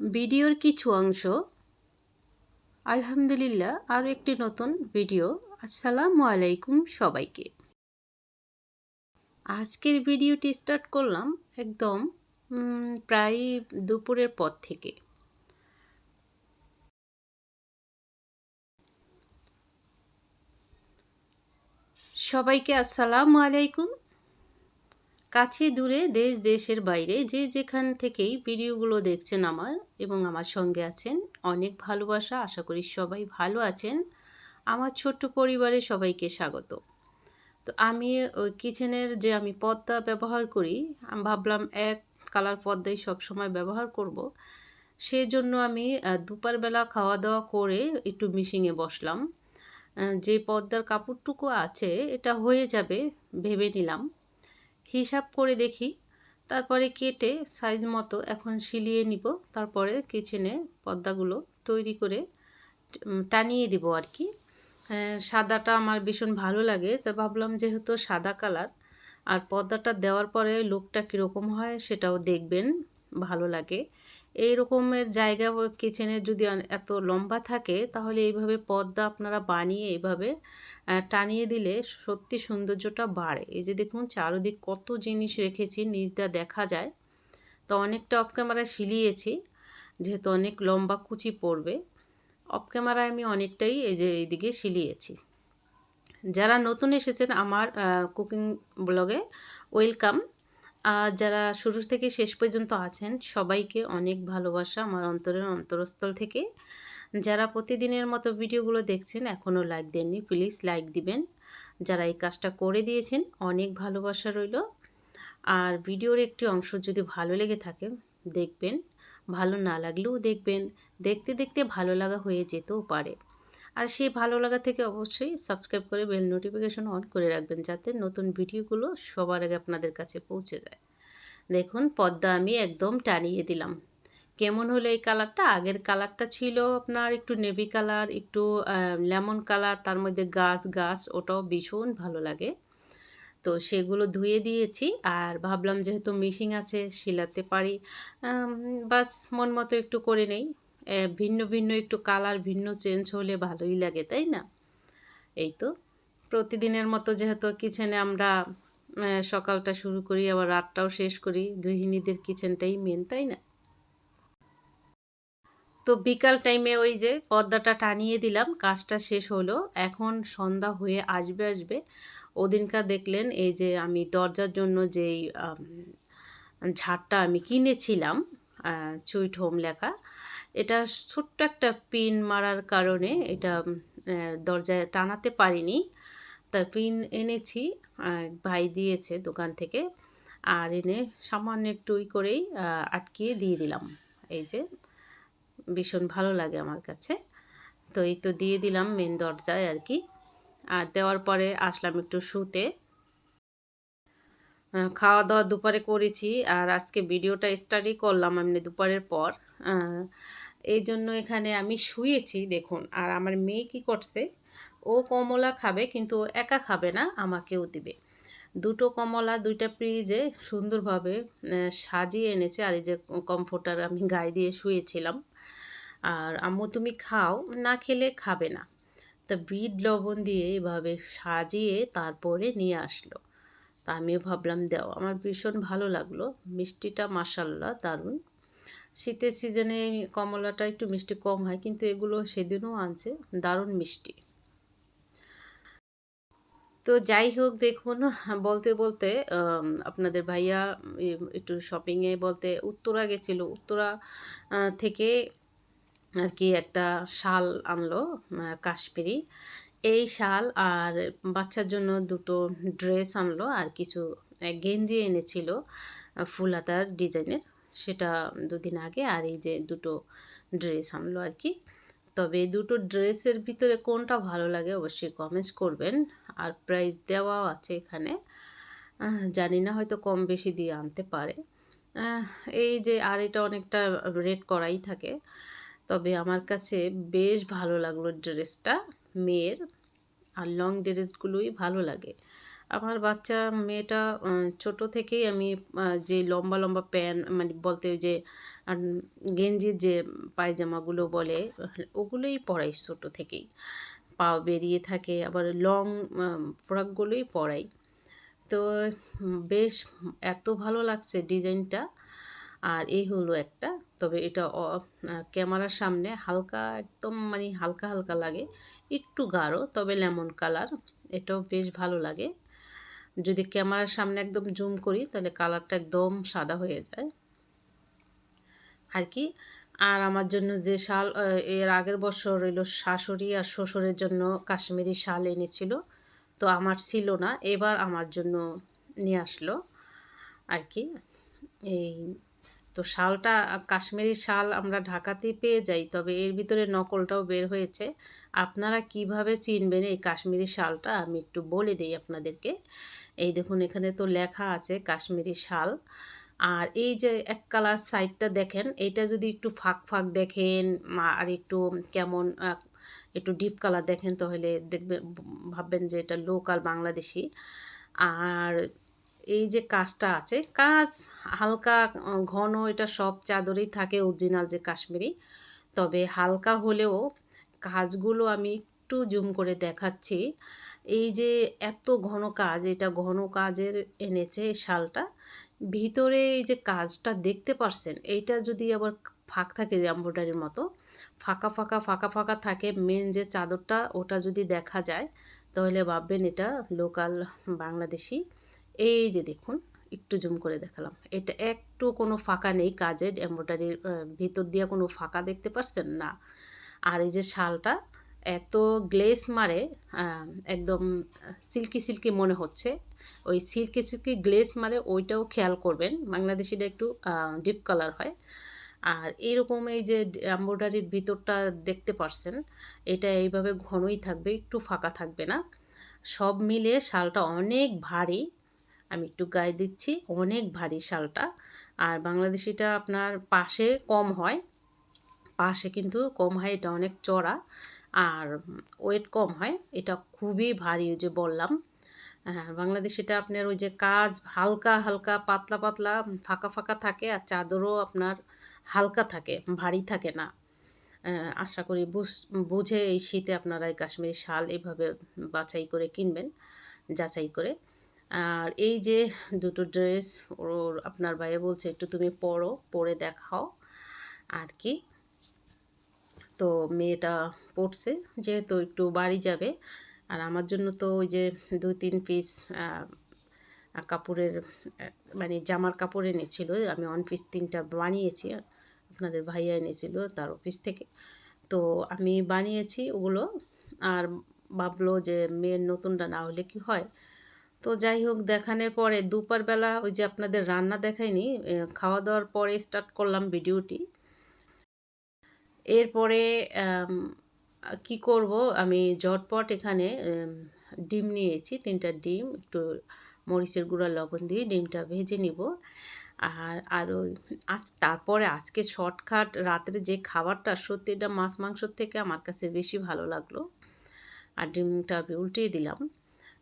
ভিডিওর কিছু অংশ। আলহামদুলিল্লাহ, আরও একটি নতুন ভিডিও। আসসালামু আলাইকুম সবাইকে। আজকের ভিডিওটি স্টার্ট করলাম একদম প্রায় দুপুরের পর থেকে। সবাইকে আসসালামু আলাইকুম। কাছে দূরে দেশ দেশের বাইরে যে যেখান থেকেই ভিডিওগুলো দেখছেন আমার এবং আমার সঙ্গে আছেন অনেক ভালোবাসা আশা করি সবাই ভালো আছেন। আমার ছোট্ট পরিবারে সবাইকে স্বাগত। তো আমি ওই কিচেনের যে আমি পর্দা ব্যবহার করি আমি ভাবলাম এক কালার পর্দাই সবসময় ব্যবহার করব। সেজন্য আমি আহ, দুপুরবেলা খাওয়া দাওয়া করে একটু মিশিংয়ে বসলাম। যে পর্দার কাপড়টুকু আছে এটা হয়ে যাবে ভেবে নিলাম। হিসাব করে দেখি। তারপরে কেটে সাইজ মতো এখন সিলিয়ে নিব। তারপরে কিচেনে পর্দাগুলো তৈরি করে টানিয়ে দিব আর কি। সাদাটা আমার ভীষণ ভালো লাগে। তা ভাবলাম যেহেতু সাদা কালার, আর পর্দাটা দেওয়ার পরে লোকটা কীরকম হয় সেটাও দেখবেন। ভালো লাগে। এই রকমের জায়গা কিচেনে যদি এত লম্বা থাকে, তাহলে এইভাবে পর্দা আপনারা বানিয়ে এইভাবে টানিয়ে দিলে সত্যি সৌন্দর্যটা বাড়ে। এই যে দেখুন, চারদিক কত জিনিস রেখেছি নিজদা দেখা যায়। তো অনেকটা অফ ক্যামেরা সিলিয়েছি যেহেতু অনেক লম্বা কুচি পড়বে। অফ ক্যামেরায় আমি অনেকটাই এই যে এইদিকে সিলিয়েছি যারা নতুন এসেছেন, আমার কুকিং ব্লগে ওয়েলকাম আর যারা শুরু থেকে শেষ পর্যন্ত আছেন, সবাইকে অনেক ভালোবাসা আমার অন্তরের অন্তরস্থল থেকে। যারা প্রতিদিনের মতো ভিডিওগুলো দেখছেন, এখনও লাইক দেননি প্লিজ লাইক দিবেন। যারা এই কাজটা করে দিয়েছেন, অনেক ভালোবাসা রইল। আর ভিডিওর একটি অংশ যদি ভালো লেগে থাকে, দেখবেন। ভালো না লাগলেও দেখবেন। দেখতে দেখতে ভালো লাগা হয়ে যেতেও পারে। আর সেই ভালো লাগা থেকে অবশ্যই সাবস্ক্রাইব করে বেল নোটিফিকেশন অন করে রাখবেন যাতে নতুন ভিডিওগুলো সবার আগে আপনাদের কাছে পৌঁছে যায়। দেখুন, পদ্মা আমি একদম টানিয়ে দিলাম। কেমন হলো এই কালারটা আগের কালারটা ছিল আপনার একটু নেভি কালার একটু লেমন কালার তার মধ্যে গাছ গাছ, ওটাও ভীষণ ভালো লাগে। তো সেগুলো ধুয়ে দিয়েছি আর ভাবলাম যেহেতু মিশিং আছে শিলাতে পারি। বাস মন মতো একটু করে নেই। ভিন্ন ভিন্ন একটু কালার, ভিন্ন চেঞ্জ হলে ভালোই লাগে, তাই না? এই তো। প্রতিদিনের মতো যেহেতু কিচেনে আমরা সকালটা শুরু করি, আবার রাতটাও শেষ করি, গৃহিণীদের কিচেনটাই মেন তাই না? তো বিকাল টাইমে ওই যে পর্দাটা টানিয়ে দিলাম, কাজটা শেষ হলো। এখন সন্ধ্যা হয়ে আসবে আসবে। ওদিনকার দেখলেন, এই যে আমি দরজার জন্য যেই ঝাড়টা আমি কিনেছিলাম সুইট হোম লেখা এটা ছোট্ট একটা পিন মারার কারণে এটা দরজায় টানাতে পারিনি। তা পিন এনেছি ভাই দিয়েছে দোকান থেকে। আর এনে সামান্য একটু ই করেই আটকিয়ে দিয়ে দিলাম। এই যে, ভীষণ ভালো লাগে আমার কাছে। তো এই তো দিয়ে দিলাম মেন দরজায় আর কি। আর দেওয়ার পরে আসলাম একটু শুতে। খাওয়া দাওয়া দুপুরে করেছি। আর আজকে ভিডিওটা স্টাডি করলাম এমনি দুপুরের পর। এই জন্য এখানে আমি শুয়েছি, দেখুন। আর আমার মেয়ে কি করছে? ও কমলা খাবে, কিন্তু একা খাবে না, আমাকেও দিবে। দুটো কমলা, দুইটা ফ্রিজে সুন্দরভাবে সাজিয়ে এনেছে। আর এই যে কমফোর্টার আমি গায়ে দিয়ে শুয়েছিলাম। আর আম্মু, তুমি খাও, না খেলে খাবে না। তা ব্রিড লবণ দিয়ে এভাবে সাজিয়ে তারপরে নিয়ে আসলো। তা আমিও ভাবলাম, দাও। আমার ভীষণ ভালো লাগল। মিষ্টিটা মাসাল্লাহ দারুণ। শীতের সিজনে কমলাটা একটু মিষ্টি কম হয়, কিন্তু এগুলো সেদিনও আনছে, দারুণ মিষ্টি। তো যাই হোক, দেখুন, বলতে বলতে আপনাদের ভাইয়া একটু শপিংয়ে বলতে উত্তরা গেছিল। উত্তরা থেকে আর কি একটা শাল আনলো কাশ্মীরি। এই শাল আর বাচ্চার জন্য দুটো ড্রেস আনলো আর কিছু গেঞ্জি এনেছিল ফুল হাতার ডিজাইনের সেটা দুদিন আগে আর এই যে দুটো ড্রেস আনলো আর কি। তবে এই দুটো ড্রেসের ভিতরে কোনটা ভালো লাগে অবশ্যই কমেন্টস করবেন। আর প্রাইস দেওয়াও আছে এখানে। জানি না হয়তো কম বেশি দিয়ে আনতে পারে। এই যে আর এটা অনেকটা রেট করাই থাকে। তবে আমার কাছে বেশ ভালো লাগল ড্রেসটা, মেয়ের। আর লং ড্রেসগুলোই ভালো লাগে। আমার বাচ্চা, মেয়েটা ছোট থেকেই আমি যে লম্বা লম্বা প্যান্ট মানে বলতে যে গেঞ্জির যে পায়জামাগুলো বলে, ওগুলোই পরাই ছোট থেকেই। পা বেরিয়ে থাকে, আবার লং ফ্রকগুলোই পরাই। তো, বেশ এত ভালো লাগছে ডিজাইনটা। আর এই হলো একটা, তবে এটা ক্যামেরার সামনে হালকা, একদম মানে হালকা হালকা লাগে। একটু গাঢ়, তবে লেমন কালার, এটাও বেশ ভালো লাগে। যদি ক্যামেরার সামনে একদম জুম করি, তাহলে কালারটা একদম সাদা হয়ে যায়। আর কি? আর আমার জন্য যে শাল এর আগের বছর রইল শাশুড়ি আর শ্বশুরের জন্য কাশ্মীরি শাল এনেছিল। তো আমার ছিল না, এবার আমার জন্য নিয়ে আসলো। আর কি? এই তো শালটা কাশ্মীরি শাল আমরা ঢাকাতেই পেয়ে যাই, তবে এর ভিতরে নকলটাও বের হয়েছে। আপনারা কীভাবে চিনবেন এই কাশ্মীরি শালটা? আমি একটু বলে দিই আপনাদেরকে। এই দেখুন, এখানে তো লেখা আছে কাশ্মীরি শাল। আর এই যে এক কালার সাইডটা দেখেন, এটা যদি একটু ফাঁক ফাঁক দেখেন আর একটু কেমন একটু ডিপ কালার দেখেন, তাহলে দেখবেন ভাববেন যে এটা লোকাল বাংলাদেশি। আর এই যে কাজটা আছে, কাজ হালকা ঘন এটা সব চাদরেই থাকে অরিজিনাল যে কাশ্মীরি। তবে হালকা হলেও কাজগুলো আমি একটু জুম করে দেখাচ্ছি। এই যে এত ঘন কাজ, এটা ঘন কাজের এনেছে শালটা। ভিতরে এই যে কাজটা দেখতে পারছেন, এইটা যদি আবার ফাঁক থাকে এম্ব্রয়ডারির মতো, ফাঁকা ফাঁকা ফাঁকা ফাঁকা থাকে মেন যে চাদরটা ওটা যদি দেখা যায়, তাহলে ভাববেন এটা লোকাল বাংলাদেশি। এই যে দেখুন, একটু জুম করে দেখালাম। এটা একটু কোনো ফাঁকা নেই কাজের, এমব্রয়ডারির ভিতর দিয়ে কোনো ফাঁকা দেখতে পারছেন? না। আর এই যে শালটা এত গ্লেস মারে একদম সিল্কি সিল্কি মনে হচ্ছে। ওই সিল্কি সিল্কি গ্লেস মারে ওইটাও খেয়াল করবেন। বাংলাদেশিটা একটু ডিপ কালার হয়। আর এরকম এই যে এমব্রয়ডারির ভিতরটা দেখতে পারছেন, এটা এইভাবে ঘনই থাকবে, একটু ফাঁকা থাকবে না। সব মিলে শালটা অনেক ভারী। আমি একটু গায়ে দিচ্ছি। অনেক ভারী শালটা। আর বাংলাদেশিটা আপনার পাশে কম হয়। পাশে কিন্তু কম হয় এটা অনেক চড়া। আর ওয়েট কম হয় এটা খুবই ভারী যে বললাম। হ্যাঁ বাংলাদেশিটা আপনার ওই যে কাজ হালকা হালকা পাতলা পাতলা ফাঁকা ফাঁকা থাকে আর চাদরও আপনার হালকা থাকে ভারী থাকে না। আহ, আশা করি বুঝে এই শীতে আপনারা এই কাশ্মীরি শাল এভাবে বাছাই করে কিনবেন যাচাই করে। আর এই যে দুটো ড্রেস ওর আপনার ভাইয়া বলছে, একটু তুমি পরো, পরে দেখাও। আর কি? তো মেয়েটা পড়ছে যেহেতু একটু বাড়ি যাবে। আর আমার জন্য তো ওই যে দু তিন পিস কাপড়ের মানে জামার কাপড় এনেছিল। আমি ওয়ান পিস তিনটা বানিয়েছি, আপনাদের ভাইয়া এনেছিল তার অফিস থেকে। তো আমি বানিয়েছি ওগুলো। আর ভাবলো যে মেয়ের নতুনটা না হলে কি হয়? তো যাই হোক, দেখানোর পরে দুপুরবেলা ওই যে আপনাদের রান্না দেখাইনি খাওয়া দাওয়ার পরে স্টার্ট করলাম ভিডিওটি। এরপরে কি করব, আমি ঝটপট এখানে ডিম নিয়েছি, তিনটা ডিম, একটু মরিচের গুঁড়া, লবণ দিয়ে ডিমটা ভেজে নিব। আর আর ওই আজ, তারপরে আজকে শর্টকাট রাত্রে যে খাবারটা, সত্যি এটা মাছ মাংসর থেকে আমার কাছে বেশি ভালো লাগল। আর ডিমটা আমি উল্টিয়ে দিলাম।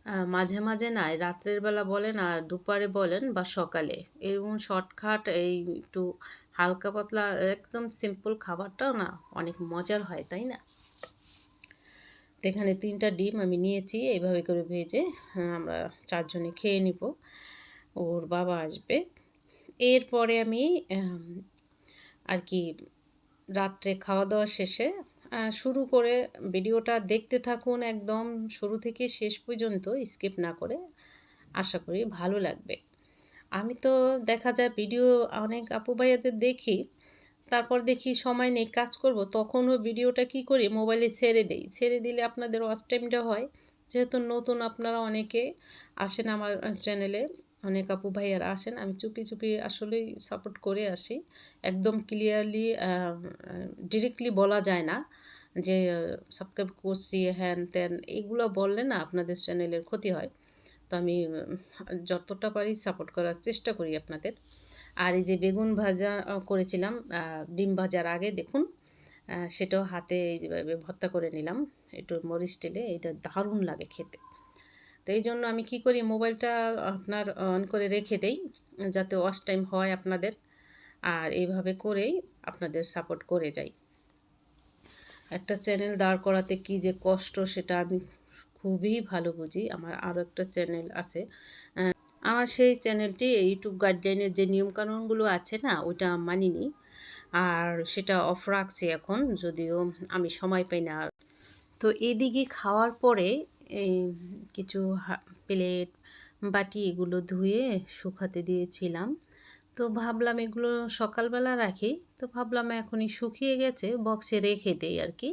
মাঝে মাঝে না রাত্রের বেলা বলেন আর দুপুরে বলেন বা সকালে। এরকম শর্টকাট এই একটু হালকা পাতলা একদম সিম্পল খাবারটাও না অনেক মজার হয় তাই না? তো এখানে তিনটা ডিম আমি নিয়েছি এইভাবে করে ভেজে হ্যাঁ, আমরা চারজনে খেয়ে নিব। ওর বাবা আসবে। এরপরে আমি আর কি রাত্রে খাওয়া দাওয়া শেষে শুরু করে ভিডিওটা দেখতে থাকুন একদম শুরু থেকে শেষ পর্যন্ত, স্কিপ না করে। আশা করি ভালো লাগবে। আমি তো দেখা যায় ভিডিও অনেক আপু ভাইয়াদের দেখি, তারপর দেখি সময় নেই, কাজ করব তখনও ভিডিওটা কি করি? মোবাইলে ছেড়ে দেই। ছেড়ে দিলে আপনাদের ওয়াচ টাইমটা হয়। যেহেতু নতুন আপনারা অনেকে আসেন আমার চ্যানেলে অনেক আপু ভাইয়ারা আসেন, আমি চুপি চুপি আসলেই সাপোর্ট করে আসি। একদম ক্লিয়ারলি ডিরেক্টলি বলা যায় না। যে সাবস্ক্রাইব করছি, হ্যান ত্যান, এগুলো বললে না আপনাদের চ্যানেলের ক্ষতি হয়। তো আমি যতটা পারি সাপোর্ট করার চেষ্টা করি আপনাদের। আর এই যে বেগুন ভাজা করেছিলাম ডিম ভাজার আগে দেখুন সেটাও হাতে এইভাবে ভর্তা করে নিলাম। একটু মরিচ টেলে, এটা দারুণ লাগে খেতে। তো এই জন্য আমি কি করি, মোবাইলটা আপনার অন করে রেখে দেই, যাতে ওয়াশ টাইম হয় আপনাদের। আর এইভাবে করেই আপনাদের সাপোর্ট করে যাই। একটা চ্যানেল দাঁড় করাতে কি যে কষ্ট সেটা আমি খুবই ভালো বুঝি। আমার আরও একটা চ্যানেল আছে। আমার সেই চ্যানেলটি ইউটিউব গাইডলাইনের যে নিয়মকানুনগুলো আছে না, ওইটা মানিনি। আর সেটা অফ রাখছি এখন, যদিও আমি সময় পাই না তো এদিকে খাওয়ার পরে এই কিছু প্লেট বাটি এগুলো ধুয়ে শুকাতে দিয়েছিলাম। তো ভাবলাম এগুলো সকালবেলা রাখি। তো ভাবলাম এখনই শুকিয়ে গেছে বক্সে রেখে দেই আর কি।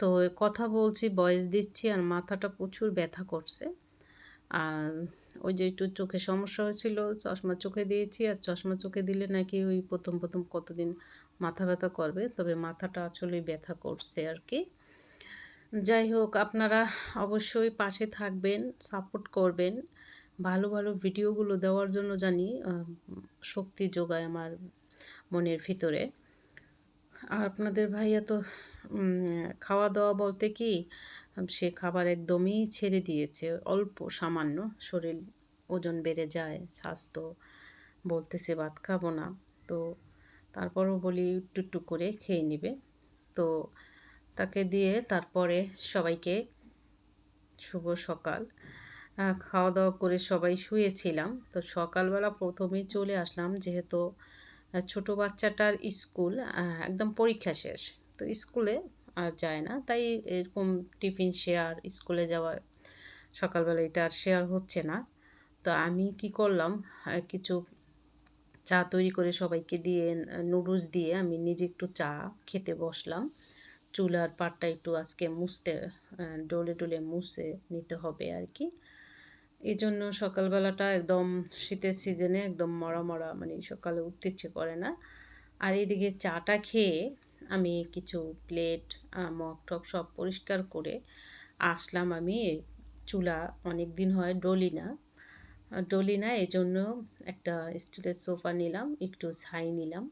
তো কথা বলছি, বয়স দিচ্ছি আর মাথাটা প্রচুর ব্যথা করছে। আর ওই যে একটু চোখে সমস্যা হয়েছিল, চশমা চোখে দিয়েছি আর চশমা চোখে দিলে নাকি ওই প্রথম প্রথম কতদিন মাথা ব্যথা করবে, তবে মাথাটা আসলে ব্যথা করছে আর কি। যাই হোক, আপনারা অবশ্যই পাশে থাকবেন সাপোর্ট করবেন। ভালো ভালো ভিডিওগুলো দেওয়ার জন্য জানি শক্তি যোগায় আমার মনের ভিতরে। আর আপনাদের ভাইয়া তো খাওয়া দাওয়া বলতে কি, সে খাবার একদমই ছেড়ে দিয়েছে, অল্প সামান্য, শরীর ওজন বেড়ে যায়, স্বাস্থ্য বলতেছে ভাত খাব না, তো তারপরও বলি একটু একটু করে খেয়ে নিবে। তো তাকে দিয়ে তারপরে সবাইকে শুভ সকাল। খাওয়া দাওয়া করে সবাই শুয়েছিলাম। তো সকালবেলা প্রথমেই চলে আসলাম যেহেতু ছোট বাচ্চাটার স্কুল একদম পরীক্ষা শেষ। তো স্কুলে আর যায় না। তাই এরকম টিফিন শেয়ার, স্কুলে যাওয়া, সকালবেলা এটা আর শেয়ার হচ্ছে না। তো আমি কি করলাম কিছু চা তৈরি করে সবাইকে দিয়ে, নুডলস দিয়ে আমি নিজে একটু চা খেতে বসলাম। চুলার পাটটা একটু আজকে মুছতে ডলে ডলে মুছে নিতে হবে আর কি। এই জন্য সকালবেলাটা একদম শীতের সিজনে একদম মরা মরা মানে সকালে উঠতে ইচ্ছে করে না। আর এদিকে চাটা খেয়ে আমি কিছু প্লেট মগ টক সব পরিষ্কার করে আসলাম আমি চুলা অনেক দিন হয় ডলি না ডলি না এই জন্য একটা স্টিলের সোফা নিলাম, একটু ছাই নিলাম।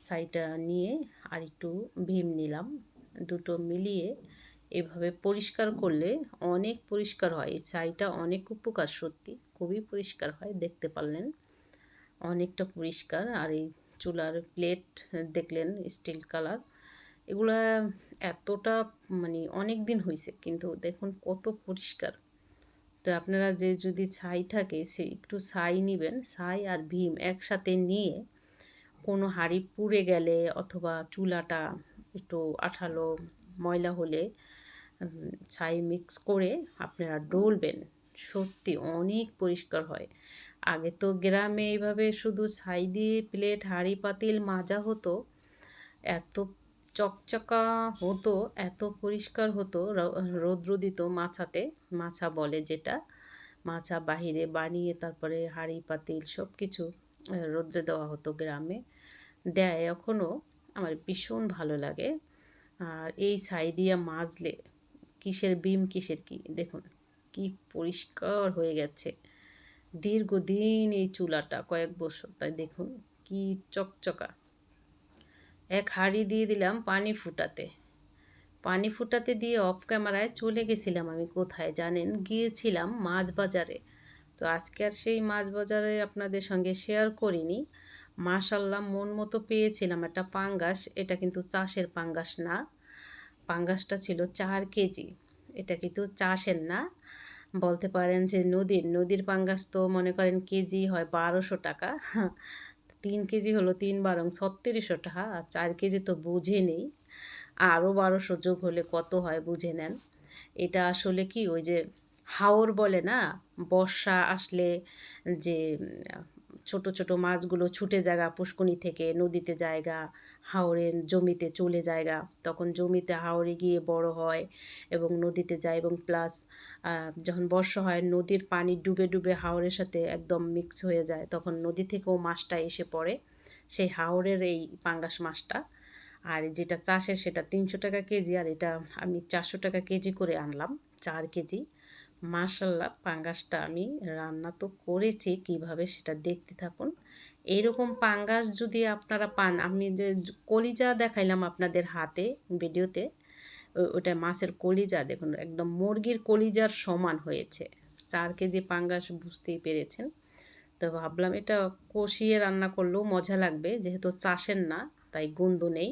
ছাইটা নিয়ে আর একটু ভীম নিলাম। দুটো মিলিয়ে এভাবে পরিষ্কার করলে অনেক পরিষ্কার হয়। এই ছাইটা অনেক উপকার সত্যি, খুবই পরিষ্কার হয়, দেখতে পারলেন। অনেকটা পরিষ্কার। আর এই চুলার প্লেট দেখলেন স্টিল কালার এগুলা এতটা মানে অনেক দিন হয়েছে কিন্তু দেখুন কত পরিষ্কার। তো আপনারা যে যদি ছাই থাকে, সে একটু ছাই নেবেন, ছাই আর ভীম একসাথে নিয়ে কোনো হাঁড়ি পুড়ে গেলে অথবা চুলাটা একটু আঠালো ময়লা হলে ছাই মিক্স করে আপনারা ডলবেন। সত্যি অনেক পরিষ্কার হয়। আগে তো গ্রামে এইভাবে শুধু ছাই দিয়ে প্লেট, হাঁড়ি, পাতিল মাজা হতো। এত চকচকা হতো, এত পরিষ্কার হতো রৌদ্র দিত মাছাতে। মাছা বলে যেটা। মাছা বাহিরে বানিয়ে তারপরে হাঁড়ি, পাতিল সব কিছু রোদ্রে দেওয়া হতো গ্রামে। দেয় এখনও আমার ভীষণ ভালো লাগে। আর এই ছাই দিয়ে মাজলে কিসের বিম, কিসের কি? দেখুন, কি পরিষ্কার হয়ে গেছে। দীর্ঘদিন এই চুলাটা, কয়েক বছর, তাই দেখুন কি চকচকা। এক হাঁড়ি দিয়ে দিলাম পানি ফুটাতে। পানি ফুটাতে দিয়ে অফ ক্যামেরায় চলে গেছিলাম আমি কোথায় জানেন? গিয়েছিলাম মাছ বাজারে তো আজকে আর সেই মাছ বাজারে আপনাদের সঙ্গে শেয়ার করিনি। মাশাল্লাহ মন মতো পেয়েছিলাম একটা পাঙ্গাস, এটা কিন্তু চাষের পাঙ্গাস না। পাঙ্গাসটা ছিল চার কেজি। এটা কিন্তু চাষের না। বলতে পারেন যে নদীর নদীর পাঙ্গাস তো মনে করেন কেজি হয় বারোশো টাকা। তিন কেজি হলো তিন বারং ছত্রিশশো টাকা, আর চার কেজি তো বুঝে নেই। আরও বারোশো যোগ হলে কত হয় বুঝে নেন। এটা আসলে কি ওই যে হাওর বলে না? বর্ষা আসলে যে ছোট ছোট মাছগুলো ছুটে জায়গা পুষ্কুনি থেকে নদীতে জায়গা হাওড়ের জমিতে চলে জায়গা। তখন জমিতে হাওড়ে গিয়ে বড় হয় এবং নদীতে যায় এবং প্লাস যখন বর্ষা হয়, নদীর পানি ডুবে ডুবে হাওড়ের সাথে একদম মিক্স হয়ে যায়। তখন নদী থেকেও মাছটা এসে পড়ে। সেই হাওড়ের এই পাঙ্গাস মাছটা। আর যেটা চাষের সেটা তিনশো টাকা কেজি, আর এটা আমি চারশো টাকা কেজি করে আনলাম, চার কেজি। মাশাল্লাহ, পাঙ্গাসটা আমি রান্না তো করেছি, কীভাবে সেটা দেখতে থাকুন। এরকম পাঙ্গাস যদি আপনারা পান, আমি যে কলিজা দেখাইলাম আপনাদের হাতে ভিডিওতে ওটা মাছের কলিজা, দেখুন, একদম মুরগির কলিজার সমান হয়েছে। চার কেজি পাঙ্গাস বুঝতেই পেরেছেন। তো ভাবলাম এটা কষিয়ে রান্না করলেও মজা লাগবে, যেহেতু চাষের না, তাই গন্ধ নেই।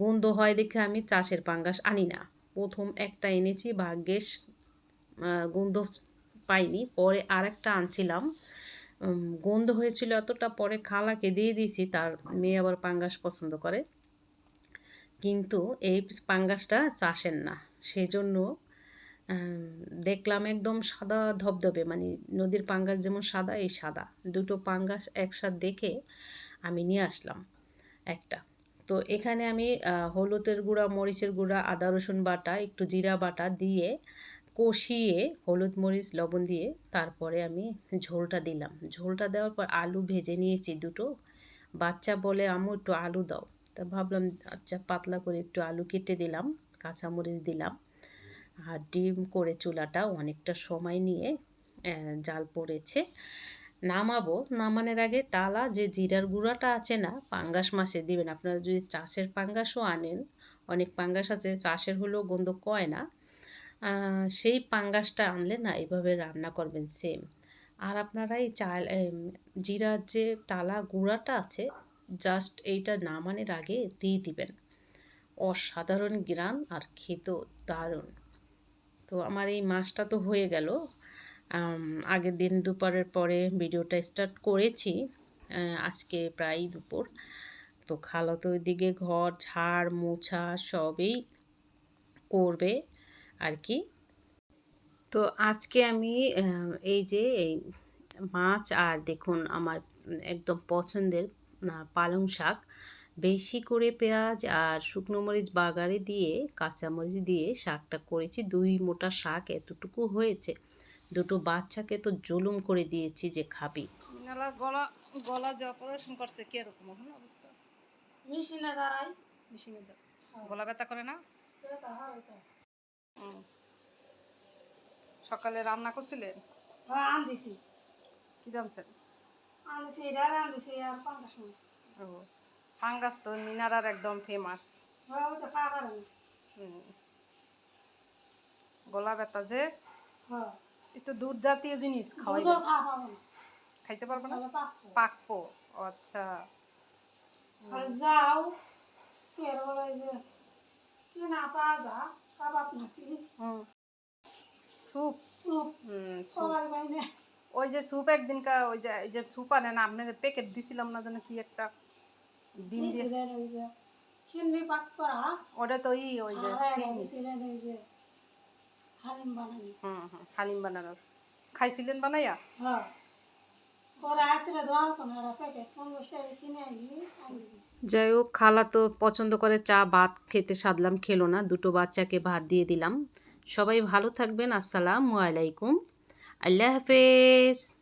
গন্ধ হয় দেখে আমি চাষের পাঙ্গাস আনি না। প্রথম একটা এনেছি, ভাগ্যেশ গন্ধ পাইনি, পরে আর একটা আনছিলাম গন্ধ হয়েছিল এতটা, পরে খালাকে দিয়ে দিয়েছি, তার মেয়ে আবার পাঙ্গাস পছন্দ করে। কিন্তু এই পাঙ্গাসটা চাষের না, সেজন্য দেখলাম একদম সাদা ধবধবে মানে নদীর পাঙ্গাস যেমন সাদা, এই সাদা। দুটো পাঙ্গাস একসাথে দেখে আমি নিয়ে আসলাম একটা। তো এখানে আমি হলুদের গুঁড়া, মরিচের গুঁড়া, আদা রসুন বাটা, একটু জিরা বাটা দিয়ে কষিয়ে হলুদ মরিচ, লবণ দিয়ে তারপরে আমি ঝোলটা দিলাম। ঝোলটা দেওয়ার পর আলু ভেজে নিয়েছি দুটো। বাচ্চা বলে, আম্মু, একটু আলু দাও। তা ভাবলাম আচ্ছা পাতলা করে একটু আলু কেটে দিলাম, কাঁচামরিচ দিলাম। আর ডিম করে চুলাটা অনেকটা সময় নিয়ে জাল পড়েছে। নামাবো। নামানোর আগে টালা, যে জিরার গুঁড়াটা আছে না, পাঙ্গাস মাছে দিবেন। আপনারা যদি চাষের পাঙ্গাসও আনেন, অনেক পাঙ্গাস আছে, চাষের হলেও গন্ধ কয় না। সেই পাঙ্গাসটা আনলে না এভাবে রান্না করবেন সেম আর আপনারা এই চাল জিরার যে টালা গুঁড়াটা আছে জাস্ট এইটা নামানোর আগে দিয়ে দিবেন। অসাধারণ গ্রান আর খেতেও দারুণ। তো আমার এই মাছটা তো হয়ে গেল। আগের দিন দুপুরের পরে ভিডিওটা স্টার্ট করেছি আজকে প্রায় দুপুর। তো খালা তো ওইদিকে ঘর, ঝাড়, মোছা সবই করবে। আর কি। তো আজকে আমি এই যে এই মাছ আর দেখুন আমার একদম পছন্দের পালং শাক বেশি করে পেঁয়াজ আর শুকনো মরিচ বাগারে দিয়ে কাঁচামরিচ দিয়ে শাকটা করেছি। দুই মোটা শাক এতটুকু হয়েছে। দুটো বাচ্চাকে তো জুলুম করে দিয়েছি যে খাবি। গলা গলা যে অপারেশন করছে কি এরকম এখন অবস্থা? মেশিনে দাঁড়াই মেশিনে দাও গলা ব্যথা করে না? ব্যথা হয়। সকালে রান্না করছিলেন? হ্যাঁ কি এটা আনদিছি আর পাঙ্গাস মাছ ও ফাঙ্গাস তো মিনারার একদম ফেমাস হ্যাঁ ওই তো খাওয়া গলা ব্যথা যে? হ্যাঁ। একটু দুধ জাতীয় জিনিস খাইতে পারবে না? পাকবো। আচ্ছা। আর যাও এর বলে যে কি না পাওয়া যা কাবাব নাকি হুম। স্যুপ চুপ হুম সবার বাইনে ওই যে স্যুপ একদিন কা ওই যে এই যে স্যুপ আনেন আপনার প্যাকেট দিছিলাম না যেন কি একটা ডিম দিয়ে। ওই যে খিন্নি পাক করা। ওটা তো ই ওই যে। দিয়েছিলেন ওই যে হালিম বানানি। হুম হুম হালিম বানানোর। খাইছিলেন বানাইয়া? হ্যাঁ। যাই হোক, খালা তো পছন্দ করে চা, ভাত খেতে সাদলাম খেলো না, দুটো বাচ্চাকে ভাত দিয়ে দিলাম। সবাই ভালো থাকবেন, আসসালামু আলাইকুম। আল্লাহ হাফেজ।